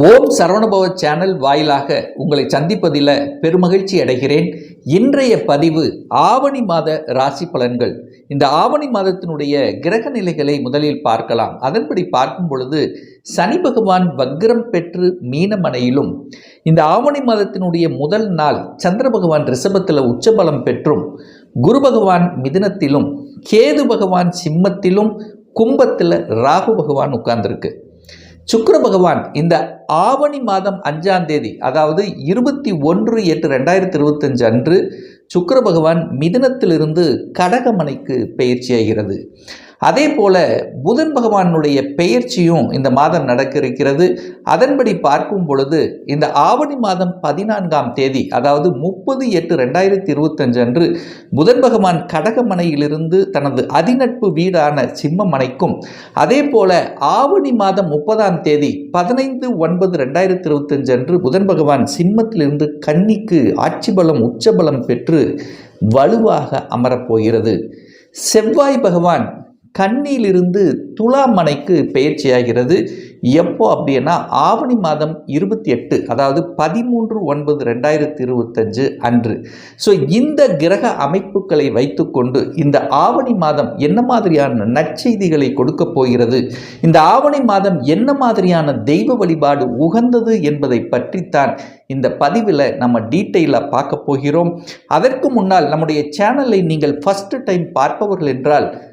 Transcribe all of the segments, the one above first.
ஓம் Saravanabhava channel வாயிலாக உங்களை சந்திப்பதில் பெருமகிழ்ச்சி அடைகிறேன். இன்றைய பதிவு ஆவணி மாத ராசி பலன்கள். இந்த ஆவணி மாதத்தினுடைய கிரக நிலைகளை முதலில் பார்க்கலாம். அதன்படி பார்க்கும் பொழுது சனி பகவான் வக்ரம் பெற்று மீனமனையிலும் இந்த ஆவணி மாதத்தினுடைய முதல் நாள் சந்திர பகவான் ரிஷபத்தில் உச்சபலம் பெற்றும் குரு பகவான் மிதுனத்திலும் கேது பகவான் சிம்மத்திலும் கும்பத்தில் ராகு பகவான் உட்கார்ந்திருக்கு. சுக்கர பகவான் இந்த ஆவணி மாதம் அஞ்சாம் தேதி அதாவது இருபத்தி ஒன்று எட்டு ரெண்டாயிரத்தி இருபத்தஞ்சு அன்று சுக்கர பகவான் மிதுனத்திலிருந்து கடகமனைக்கு பயிற்சியாகிறது. அதே போல புதன் பகவானுடைய பெயர்ச்சியும் இந்த மாதம் நடக்க இருக்கிறது அதன்படி பார்க்கும் பொழுது இந்த ஆவணி மாதம் பதினான்காம் தேதி அதாவது முப்பது எட்டு ரெண்டாயிரத்தி இருபத்தஞ்சு அன்று புதன் பகவான் கடகமனையிலிருந்து தனது அதிநட்பு வீடான சிம்மமனைக்கும் அதே போல ஆவணி மாதம் முப்பதாம் தேதி பதினைந்து ஒன்பது ரெண்டாயிரத்தி இருபத்தஞ்சு அன்று புதன் பகவான் சிம்மத்திலிருந்து கன்னிக்கு ஆட்சி பலம் உச்சபலம் பெற்று வலுவாக அமரப்போகிறது செவ்வாய் பகவான் கண்ணியிலிருந்து துலாமனைக்கு பயிற்சியாகிறது எப்போ அப்படின்னா ஆவணி மாதம் இருபத்தி எட்டு அதாவது பதிமூன்று ஒன்பது ரெண்டாயிரத்தி இருபத்தஞ்சு அன்று. ஸோ இந்த கிரக அமைப்புகளை வைத்துக்கொண்டு இந்த ஆவணி மாதம் என்ன மாதிரியான நற்செய்திகளை கொடுக்க போகிறது? இந்த ஆவணி மாதம் என்ன மாதிரியான தெய்வ வழிபாடு உகந்தது என்பதை பற்றித்தான் இந்த பதிவில் நம்ம டீட்டெயிலாக பார்க்க போகிறோம். அதற்கு முன்னால் நம்முடைய சேனலை நீங்கள் ஃபஸ்ட்டு டைம் பார்ப்பவர்கள் என்றால்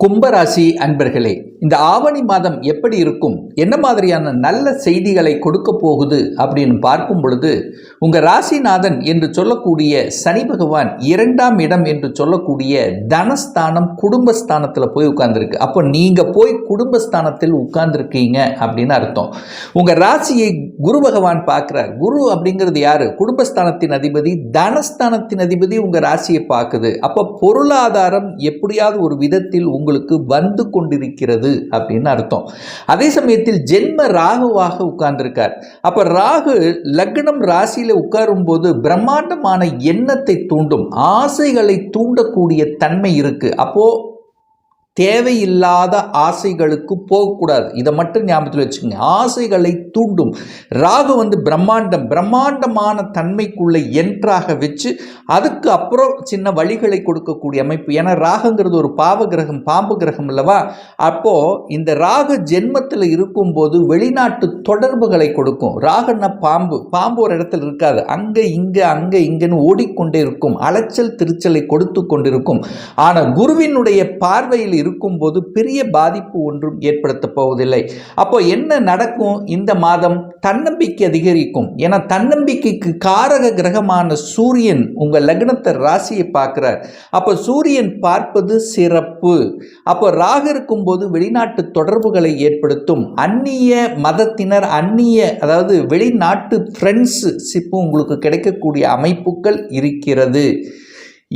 கும்பராசி அன்பர்களே இந்த ஆவணி மாதம் எப்படி இருக்கும்? என்ன மாதிரியான நல்ல செய்திகளை கொடுக்க போகுது அப்படின்னு பார்க்கும் பொழுது உங்கள் ராசிநாதன் என்று சொல்லக்கூடிய சனி பகவான் இரண்டாம் இடம் என்று சொல்லக்கூடிய தனஸ்தானம் குடும்பஸ்தானத்தில் போய் உட்கார்ந்துருக்கு. அப்போ நீங்கள் போய் குடும்பஸ்தானத்தில் உட்கார்ந்துருக்கீங்க அப்படின்னு அர்த்தம். உங்கள் ராசியை குரு பகவான் பார்க்குறார். குரு அப்படிங்கிறது யார்? குடும்பஸ்தானத்தின் அதிபதி தனஸ்தானத்தின் அதிபதி உங்கள் ராசியை பார்க்குது. அப்போ பொருளாதாரம் எப்படியாவது ஒரு விதத்தில் உங்கள் உங்களுக்கு வந்து கொண்டிருக்கிறது அப்படின்னு அர்த்தம். அதே சமயத்தில் ஜென்ம ராகுவாக உட்கார்ந்திருக்கார். அப்போ ராகு லக்னம் ராசியில உட்காரும் போது பிரம்மாண்டமான எண்ணத்தை தூண்டும் ஆசைகளை தூண்டக்கூடிய தன்மை இருக்கு. அப்போ தேவையில்லாத ஆசைகளுக்கு போகக்கூடாது. இதை மட்டும் ஞாபகத்தில் வச்சுக்கோங்க. ஆசைகளை தூண்டும். ராகு வந்து பிரம்மாண்டம். பிரம்மாண்டமான தன்மைக்குள்ளே என்றாக வச்சு அதுக்கு அப்புறம் சின்ன வழிகளை கொடுக்கக்கூடிய அமைப்பு. ஏன்னா ராகுங்கிறது ஒரு பாவ கிரகம் பாம்பு கிரகம் இல்லவா அப்போது இந்த ராகு ஜென்மத்தில் இருக்கும்போது வெளிநாட்டு தொடர்புகளை கொடுக்கும். ராகுன்னா பாம்பு. பாம்பு ஒரு இடத்துல இருக்காது. அங்கே இங்கே அங்கே இங்கேன்னு ஓடிக்கொண்டே இருக்கும். அலைச்சல் திருச்சலை கொடுத்து கொண்டிருக்கும். ஆனால் குருவினுடைய பார்வையில் இருக்கும்போது பெரிய பாதிப்பு ஒன்றும் ஏற்படுத்த போவதில்லை. அப்போ என்ன நடக்கும்? இந்த மாதம் தன்னம்பிக்கை அதிகரிக்கும். ஏன்னா தன்னம்பிக்கைக்கு காரக கிரகமான சூரியன் உங்கள் லக்னத்தை ராசியை பார்க்குறார். அப்போ சூரியன் பார்ப்பது சிறப்பு. அப்போ ராகு இருக்கும்போது வெளிநாட்டு தொடர்புகளை ஏற்படுத்தும். அந்நிய மதத்தினர் அந்நிய அதாவது வெளிநாட்டு ஃப்ரெண்ட்ஸ் சிப்பு உங்களுக்கு கிடைக்கக்கூடிய அமைப்புகள் இருக்கிறது.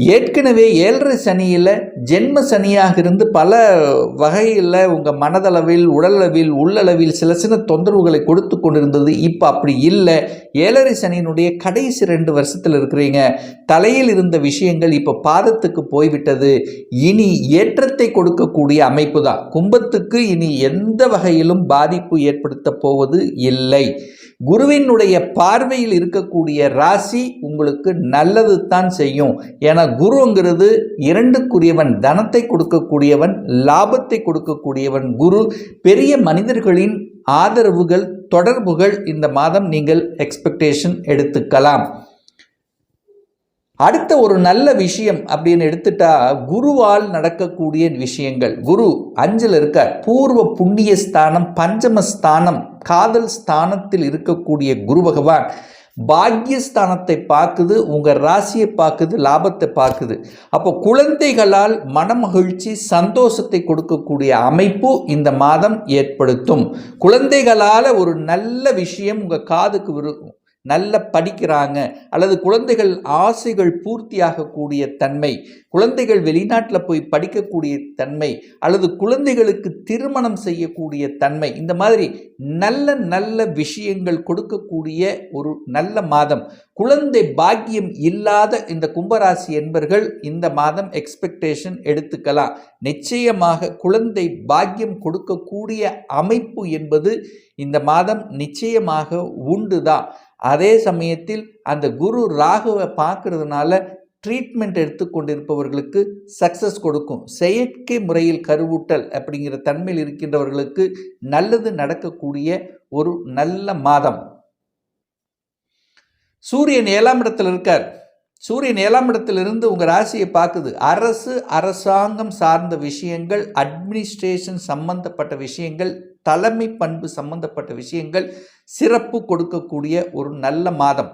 ஏற்கனவே ஏழரை சனியில் ஜென்ம சனியாக இருந்து பல வகையில் உங்கள் மனதளவில் உடலளவில் உள்ளளவில் சில சில தொந்தரவுகளை கொடுத்து கொண்டிருந்தது. இப்போ அப்படி இல்லை. ஏழரை சனியினுடைய கடைசி ரெண்டு வருஷத்தில் இருக்கிறீங்க. தலையில் இருந்த விஷயங்கள் இப்போ பாதத்துக்கு போய்விட்டது. இனி ஏற்றத்தை கொடுக்கக்கூடிய அமைப்பு தான். கும்பத்துக்கு இனி எந்த வகையிலும் பாதிப்பு ஏற்படுத்த போவது இல்லை. குருவினுடைய பார்வையில் இருக்கக்கூடிய ராசி உங்களுக்கு நல்லது தான் செய்யும். ஏன்னா குருங்கிறது இரண்டுக்குரியவன் தனத்தை கொடுக்கக்கூடியவன் லாபத்தை கொடுக்கக்கூடியவன் குரு. பெரிய மனிதர்களின் ஆதரவுகள் தொடர்புகள் இந்த மாதம் நீங்கள் எக்ஸ்பெக்டேஷன் எடுத்துக்கலாம். அடுத்த ஒரு நல்ல விஷயம் அப்படின்னு எடுத்துட்டா குருவால் நடக்கக்கூடிய விஷயங்கள். குரு அஞ்சில் இருக்கார். பூர்வ புண்ணிய ஸ்தானம் பஞ்சம ஸ்தானம் காதல் ஸ்தானத்தில் இருக்கக்கூடிய குரு பகவான் பாக்யஸ்தானத்தை பார்க்குது உங்கள் ராசியை பார்க்குது லாபத்தை பார்க்குது. அப்போ குழந்தைகளால் மனமகிழ்ச்சி சந்தோஷத்தை கொடுக்கக்கூடிய அமைப்பு இந்த மாதம் ஏற்படுத்தும். குழந்தைகளால் ஒரு நல்ல விஷயம் உங்கள் காதுக்கு விரு நல்ல படிக்கிறாங்க. அல்லது குழந்தைகள் ஆசைகள் பூர்த்தியாகக்கூடிய தன்மை குழந்தைகள் வெளிநாட்டில் போய் படிக்கக்கூடிய தன்மை அல்லது குழந்தைகளுக்கு திருமணம் செய்யக்கூடிய தன்மை இந்த மாதிரி நல்ல நல்ல விஷயங்கள் கொடுக்கக்கூடிய ஒரு நல்ல மாதம். குழந்தை பாக்கியம் இல்லாத இந்த கும்பராசி என்பர்கள் இந்த மாதம் எக்ஸ்பெக்டேஷன் எடுத்துக்கலாம். நிச்சயமாக குழந்தை பாக்கியம் கொடுக்கக்கூடிய அமைப்பு என்பது இந்த மாதம் நிச்சயமாக உண்டு தான் அதே சமயத்தில் அந்த குரு ராகுவை பார்க்கறதுனால ட்ரீட்மெண்ட் எடுத்துக்கொண்டிருப்பவர்களுக்கு சக்ஸஸ் கொடுக்கும். செயற்கை முறையில் கருவூட்டல் அப்படிங்கிற தன்மையில் இருக்கின்றவர்களுக்கு நல்லது நடக்கக்கூடிய ஒரு நல்ல மாதம். சூரியன் ஏழாம் இடத்தில் இருக்கார். சூரியன் ஏழாம் இடத்திலிருந்து உங்கள் ராசியை பார்க்குது. அரசு அரசாங்கம் சார்ந்த விஷயங்கள் அட்மினிஸ்ட்ரேஷன் சம்பந்தப்பட்ட விஷயங்கள் தலைமை பண்பு சம்பந்தப்பட்ட விஷயங்கள் சிறப்பு கொடுக்கக்கூடிய ஒரு நல்ல மாதம்.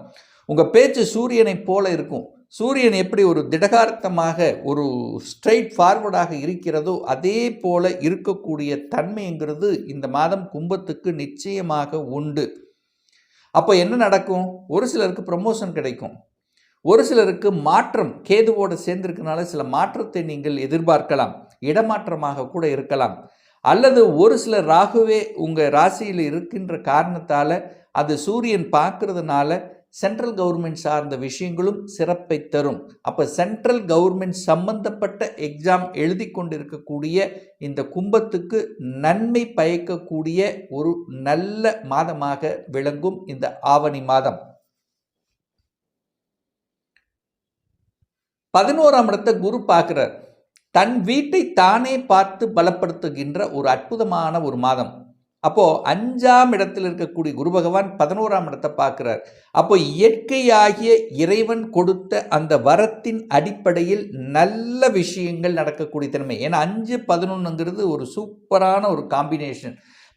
உங்கள் பேச்சு சூரியனைப் போல இருக்கும். சூரியன் எப்படி ஒரு திடகார்த்தமாக ஒரு ஸ்ட்ரைட் ஃபார்வர்டாக இருக்கிறதோ அதே போல இருக்கக்கூடிய தன்மைங்கிறது இந்த மாதம் கும்பத்துக்கு நிச்சயமாக உண்டு. அப்போ என்ன நடக்கும்? ஒரு சிலருக்கு ப்ரமோஷன் கிடைக்கும். ஒரு சிலருக்கு மாற்றம் கேதுவோடு சேர்ந்திருக்கனால சில மாற்றத்தை நீங்கள் எதிர்பார்க்கலாம். இடமாற்றமாக கூட இருக்கலாம். அல்லது ஒரு சில ராகுவே உங்கள் ராசியில் இருக்கின்ற காரணத்தால் அது சூரியன் பார்க்கறதுனால சென்ட்ரல் கவர்மெண்ட் சார்ந்த விஷயங்களும் சிறப்பை தரும். அப்போ சென்ட்ரல் கவர்மெண்ட் சம்பந்தப்பட்ட எக்ஸாம் எழுதி கொண்டிருக்கக்கூடிய இந்த கும்பத்துக்கு நன்மை பயக்கக்கூடிய ஒரு நல்ல மாதமாக விளங்கும் இந்த ஆவணி மாதம். பதினோராம் இடத்தை குரு பார்க்குறார். தன் வீட்டை தானே பார்த்து பலப்படுத்துகின்ற ஒரு அற்புதமான ஒரு மாதம். அப்போ அஞ்சாம் இடத்தில் இருக்கக்கூடிய குரு பகவான் பதினோராம் இடத்தை பார்க்கிறார். அப்போ இயற்கையாகிய இறைவன் கொடுத்த அந்த வரத்தின் அடிப்படையில் நல்ல விஷயங்கள் நடக்கக்கூடிய திறமை. ஏன்னா அஞ்சு பதினொன்றுங்கிறது ஒரு சூப்பரான ஒரு காம்பினேஷன்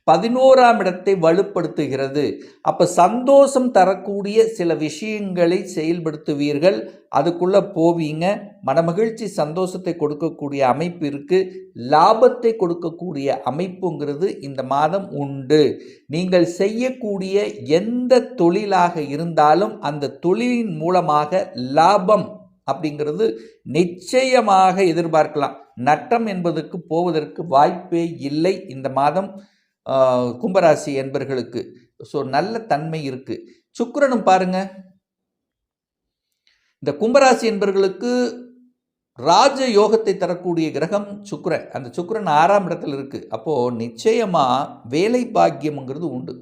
பதினோராம் இடத்தை வலுப்படுத்துகிறது. அப்போ சந்தோஷம் தரக்கூடிய சில விஷயங்களை செயல்படுத்துவீர்கள். அதுக்குள்ளே போவீங்க. மனமகிழ்ச்சி சந்தோஷத்தை கொடுக்கக்கூடிய அமைப்பு இருக்குது லாபத்தை கொடுக்கக்கூடிய அமைப்புங்கிறது இந்த மாதம் உண்டு. நீங்கள் செய்யக்கூடிய எந்த தொழிலாக இருந்தாலும் அந்த தொழிலின் மூலமாக லாபம் அப்படிங்கிறது நிச்சயமாக எதிர்பார்க்கலாம். நட்டம் என்பதற்கு போவதற்கு வாய்ப்பே இல்லை இந்த மாதம். கும்பராசி என்பர்களுக்கு. ஸோ நல்ல தன்மை இருக்குது சுக்கரனும் பாருங்க. இந்த கும்பராசி என்பர்களுக்கு ராஜ யோகத்தை தரக்கூடிய கிரகம் சுக்கரன். அந்த சுக்கரன் ஆறாம் இடத்துல இருக்குது அப்போது நிச்சயமாக வேலை பாக்கியம்ங்கிறது உண்டு.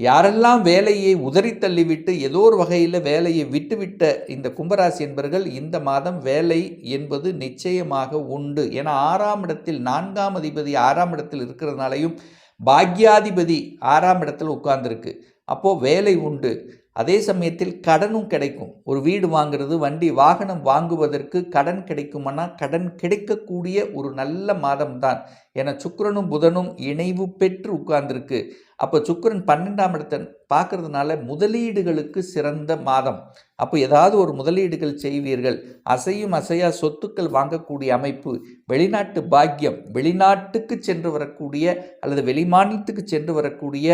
யாரெல்லாம் வேலையை உதறி தள்ளிவிட்டு ஏதோ ஒரு வகையில் வேலையை விட்டுவிட்ட இந்த கும்பராசி என்பர்கள் இந்த மாதம் வேலை என்பது நிச்சயமாக உண்டு. ஏன்னா ஆறாம் இடத்தில் நான்காம் அதிபதி ஆறாம் இடத்தில் இருக்கிறதுனாலையும் பாக்யாதிபதி ஆறாம் இடத்துல உட்கார்ந்துருக்கு. அப்போது வேலை உண்டு. அதே சமயத்தில் கடனும் கிடைக்கும். ஒரு வீடு வாங்கிறது வண்டி வாகனம் வாங்குவதற்கு கடன் கிடைக்குமானா கடன் கிடைக்கக்கூடிய ஒரு நல்ல மாதம் தான் என சுக்கரனும் புதனும் இணைவு பெற்று உட்கார்ந்துருக்கு. அப்போ சுக்கரன் பன்னெண்டாம் இடத்தை பார்க்கறதுனால முதலீடுகளுக்கு சிறந்த மாதம். அப்போ ஏதாவது ஒரு முதலீடுகள் செய்வீர்கள். அசையும் அசையா சொத்துக்கள் வாங்கக்கூடிய அமைப்பு. வெளிநாட்டு பாக்கியம் வெளிநாட்டுக்கு சென்று வரக்கூடிய அல்லது வெளிமாநிலத்துக்கு சென்று வரக்கூடிய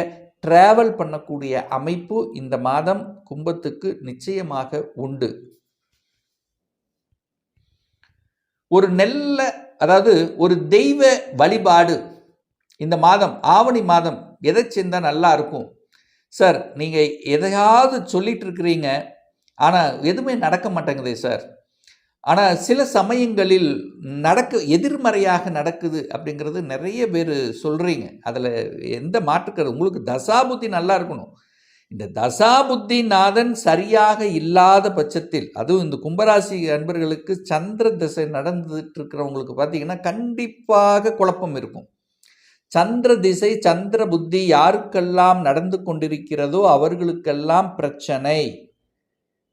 ட்ராவல் பண்ணக்கூடிய அமைப்பு இந்த மாதம் கும்பத்துக்கு நிச்சயமாக உண்டு. ஒரு நெல்ல அதாவது ஒரு தெய்வ வழிபாடு இந்த மாதம் ஆவணி மாதம் எதை செஞ்சால் நல்லா இருக்கும்? சார் நீங்கள் எதையாவது சொல்லிட்டு இருக்கிறீங்க ஆனால் எதுவுமே நடக்க மாட்டேங்குதே சார் ஆனால் சில சமயங்களில் நடக்க எதிர்மறையாக நடக்குது அப்படிங்கிறது நிறைய பேர் சொல்கிறீங்க அதில் எந்த மாற்றுக்கிறது உங்களுக்கு தசாபுத்தி நல்லா இருக்கணும். இந்த தசாபுத்தி நாதன் சரியாக இல்லாத பட்சத்தில் அதுவும் இந்த கும்பராசி அன்பர்களுக்கு சந்திர திசை நடந்துட்டு இருக்கிறவங்களுக்கு பார்த்தீங்கன்னா கண்டிப்பாக குழப்பம் இருக்கும். சந்திர திசை சந்திர புத்தி யாருக்கெல்லாம் நடந்து கொண்டிருக்கிறதோ அவர்களுக்கெல்லாம் பிரச்சனை.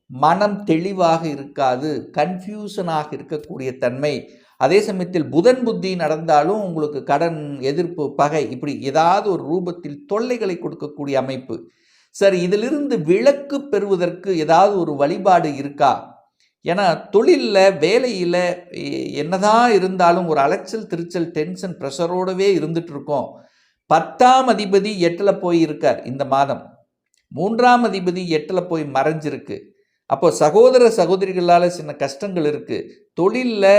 மனம் தெளிவாக இருக்காது கன்ஃபியூஷனாக இருக்கக்கூடிய தன்மை. அதே சமயத்தில் புதன் புத்தி நடந்தாலும் உங்களுக்கு கடன் எதிர்ப்பு பகை இப்படி ஏதாவது ஒரு ரூபத்தில் தொல்லைகளை கொடுக்கக்கூடிய அமைப்பு. சரி இதிலிருந்து விளக்கு பெறுவதற்கு ஏதாவது ஒரு வழிபாடு இருக்கா? ஏன்னா தொழிலில் வேலையில் என்னதான் இருந்தாலும் ஒரு அலைச்சல் திருச்சல் டென்ஷன் ப்ரெஷரோடவே இருந்துட்டு இருக்கோம் பத்தாம் அதிபதி எட்டில் போய் இருக்கார் இந்த மாதம். மூன்றாம் அதிபதி எட்டில் போய் மறைஞ்சிருக்கு. அப்போ சகோதர சகோதரிகளால் சின்ன கஷ்டங்கள் இருக்குது தொழிலில்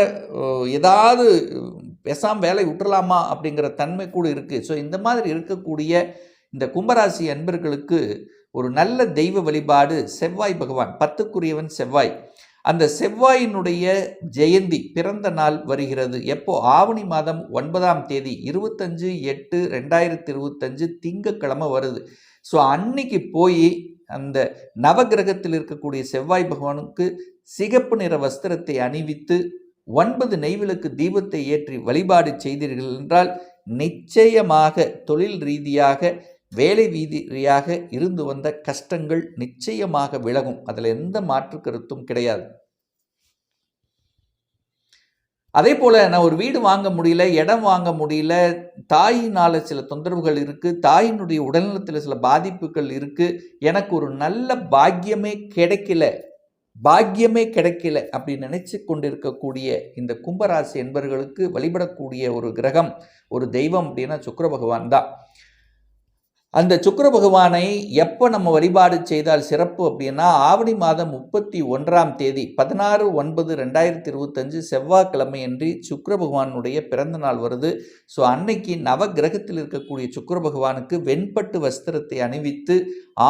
ஏதாவது பெசாம் வேலை விட்டுறலாமா அப்படிங்கிற தன்மை கூட இருக்குது ஸோ இந்த மாதிரி இருக்கக்கூடிய இந்த கும்பராசி அன்பர்களுக்கு ஒரு நல்ல தெய்வ வழிபாடு செவ்வாய் பகவான் பத்துக்குரியவன் செவ்வாய். அந்த செவ்வாயினுடைய ஜெயந்தி பிறந்த நாள் வருகிறது. எப்போ? ஆவணி மாதம் ஒன்பதாம் தேதி இருபத்தஞ்சு எட்டு ரெண்டாயிரத்தி இருபத்தஞ்சு திங்கக்கிழமை வருது. ஸோ அன்னைக்கு போய் அந்த நவகிரகத்தில் இருக்கக்கூடிய செவ்வாய் பகவானுக்கு சிகப்பு நிற வஸ்திரத்தை அணிவித்து ஒன்பது நெய்விளக்கு தீபத்தை ஏற்றி வழிபாடு செய்தீர்கள் என்றால் நிச்சயமாக தொழில் ரீதியாக வேலை வீதியாக இருந்து வந்த கஷ்டங்கள் நிச்சயமாக விலகும். அதில் எந்த மாற்று கருத்தும் கிடையாது. அதே போல் நான் ஒரு வீடு வாங்க முடியல இடம் வாங்க முடியல தாயினால் சில தொந்தரவுகள் இருக்குது தாயினுடைய உடல்நலத்தில் சில பாதிப்புகள் இருக்குது எனக்கு ஒரு நல்ல பாக்கியமே கிடைக்கல பாக்கியமே கிடைக்கல அப்படின்னு நினச்சி கொண்டிருக்கக்கூடிய இந்த கும்பராசி என்பவர்களுக்கு வழிபடக்கூடிய ஒரு கிரகம் ஒரு தெய்வம் அப்படின்னா சுக்கர பகவான் தான். அந்த சுக்கர பகவானை எப்போ நம்ம வழிபாடு செய்தால் சிறப்பு அப்படின்னா ஆவணி மாதம் முப்பத்தி ஒன்றாம் தேதி பதினாறு ஒன்பது ரெண்டாயிரத்தி இருபத்தஞ்சு செவ்வாய்க்கிழமை அன்றி சுக்கர பகவானுடைய பிறந்த நாள் வருது. ஸோ அன்னைக்கு நவ கிரகத்தில் இருக்கக்கூடிய சுக்கர பகவானுக்கு வெண்பட்டு வஸ்திரத்தை அணிவித்து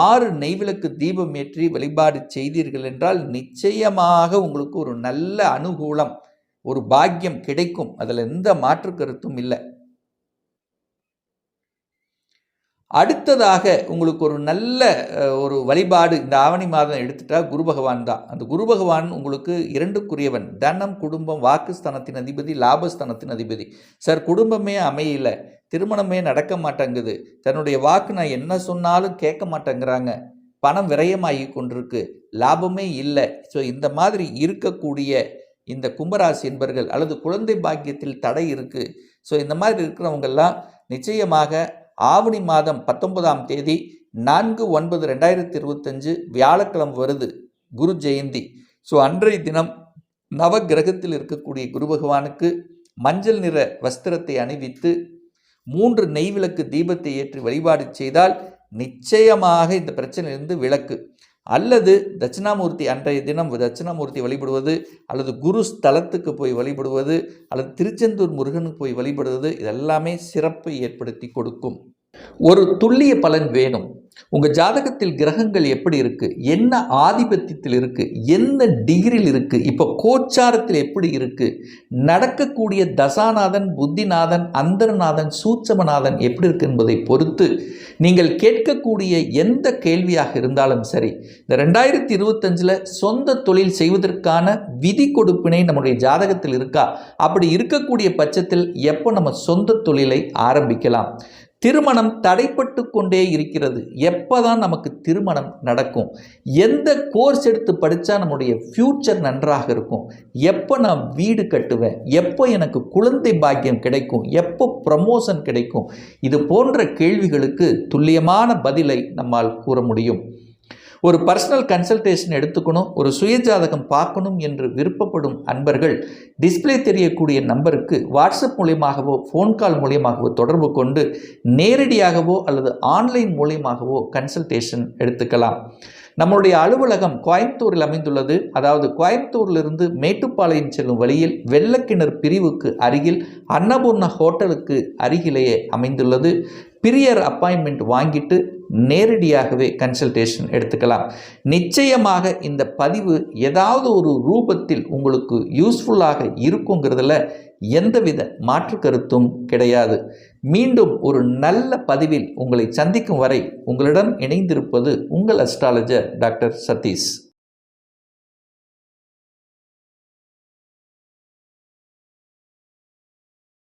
ஆறு நெய்விளக்கு தீபம் ஏற்றி வழிபாடு செய்தீர்கள் என்றால் நிச்சயமாக உங்களுக்கு ஒரு நல்ல அனுகூலம் ஒரு பாக்கியம் கிடைக்கும். அதில் எந்த மாற்று கருத்தும் இல்லை. அடுத்ததாக உங்களுக்கு ஒரு நல்ல ஒரு வழிபாடு இந்த ஆவணி மாதம் எடுத்துட்டால் குரு பகவான் தான். அந்த குரு பகவான் உங்களுக்கு இரண்டுக்குரியவன். தனம் குடும்பம் வாக்குஸ்தானத்தின் அதிபதி லாபஸ்தானத்தின் அதிபதி. சார் குடும்பமே அமையல. திருமணமே நடக்க மாட்டேங்குது. தன்னுடைய வாக்கு நான் என்ன சொன்னாலும் கேட்க மாட்டேங்கிறாங்க. பணம் விரயமாகி கொண்டிருக்கு. லாபமே இல்லை. ஸோ இந்த மாதிரி இருக்கக்கூடிய இந்த கும்பராசி என்பர்கள் அல்லது குழந்தை பாக்கியத்தில் தடை இருக்குது ஸோ இந்த மாதிரி இருக்கிறவங்கெல்லாம் நிச்சயமாக ஆவணி மாதம் பத்தொன்பதாம் தேதி நான்கு ஒன்பது ரெண்டாயிரத்தி இருபத்தஞ்சு வியாழக்கிழமை வருது குரு ஜெயந்தி. ஸோ அன்றைய தினம் நவ கிரகத்தில் இருக்கக்கூடிய குரு பகவானுக்கு மஞ்சள் நிற வஸ்திரத்தை அணிவித்து மூன்று நெய்விளக்கு தீபத்தை ஏற்றி வழிபாடு செய்தால் நிச்சயமாக இந்த பிரச்சனையிலிருந்து விளக்கு அல்லது தட்சிணாமூர்த்தி அன்றைய தினம் தட்சிணாமூர்த்தி வழிபடுவது அல்லது குரு ஸ்தலத்துக்கு போய் வழிபடுவது அல்லது திருச்செந்தூர் முருகனுக்கு போய் வழிபடுவது இதெல்லாமே சிறப்பை ஏற்படுத்தி கொடுக்கும். ஒரு துல்லிய பலன் வேணும். உங்கள் ஜாதகத்தில் கிரகங்கள் எப்படி இருக்குது என்ன ஆதிபத்தியத்தில் இருக்குது எந்த டிகிரியில் இருக்குது இப்போ கோச்சாரத்தில் எப்படி இருக்குது நடக்கக்கூடிய தசாநாதன் புத்திநாதன் அந்தரநாதன் சூட்சமநாதன் எப்படி இருக்கு என்பதை பொறுத்து நீங்கள் கேட்கக்கூடிய எந்த கேள்வியாக இருந்தாலும் சரி இந்த ரெண்டாயிரத்தி இருபத்தஞ்சில் சொந்த தொழில் செய்வதற்கான விதி கொடுப்பினை நம்முடைய ஜாதகத்தில் இருக்கா? அப்படி இருக்கக்கூடிய பட்சத்தில் எப்போ நம்ம சொந்த தொழிலை ஆரம்பிக்கலாம்? திருமணம் தடைப்பட்டு கொண்டே இருக்கிறது. எப்போ தான் நமக்கு திருமணம் நடக்கும்? எந்த கோர்ஸ் எடுத்து படித்தா நம்முடைய ஃப்யூச்சர் நன்றாக இருக்கும்? எப்போ நான் வீடு கட்டுவேன்? எப்போ எனக்கு குழந்தை பாக்கியம் கிடைக்கும்? எப்போ ப்ரமோஷன் கிடைக்கும்? இது போன்ற கேள்விகளுக்கு துல்லியமான பதிலை நம்மால் கூற முடியும். ஒரு பர்சனல் கன்சல்டேஷன் எடுத்துக்கணும் ஒரு சுயஜாதகம் பார்க்கணும் என்று விருப்பப்படும் அன்பர்கள் டிஸ்பிளே தெரியக்கூடிய நம்பருக்கு வாட்ஸ்அப் மூலியமாகவோ ஃபோன் கால் மூலியமாகவோ தொடர்பு கொண்டு நேரடியாகவோ அல்லது ஆன்லைன் மூலியமாகவோ கன்சல்டேஷன் எடுத்துக்கலாம். நம்மளுடைய அலுவலகம் கோயம்புத்தூரில் அமைந்துள்ளது. அதாவது கோயம்புத்தூரிலிருந்து மேட்டுப்பாளையம் செல்லும் வழியில் வெள்ளக்கிணர் பிரிவுக்கு அருகில் அன்னபூர்ண ஹோட்டலுக்கு அருகிலேயே அமைந்துள்ளது. பிரியர் அப்பாயின்மெண்ட் வாங்கிட்டு நேரடியாகவே கன்சல்டேஷன் எடுத்துக்கலாம். நிச்சயமாக இந்த பதிவு ஏதாவது ஒரு ரூபத்தில் உங்களுக்கு யூஸ்ஃபுல்லாக இருக்குங்கிறதுல எந்தவித மாற்று கருத்தும் கிடையாது. மீண்டும் ஒரு நல்ல பதிவில் உங்களை சந்திக்கும் வரை உங்களிடம் இணைந்திருப்பது உங்கள் அஸ்ட்ராலஜர் டாக்டர் சதீஷ்.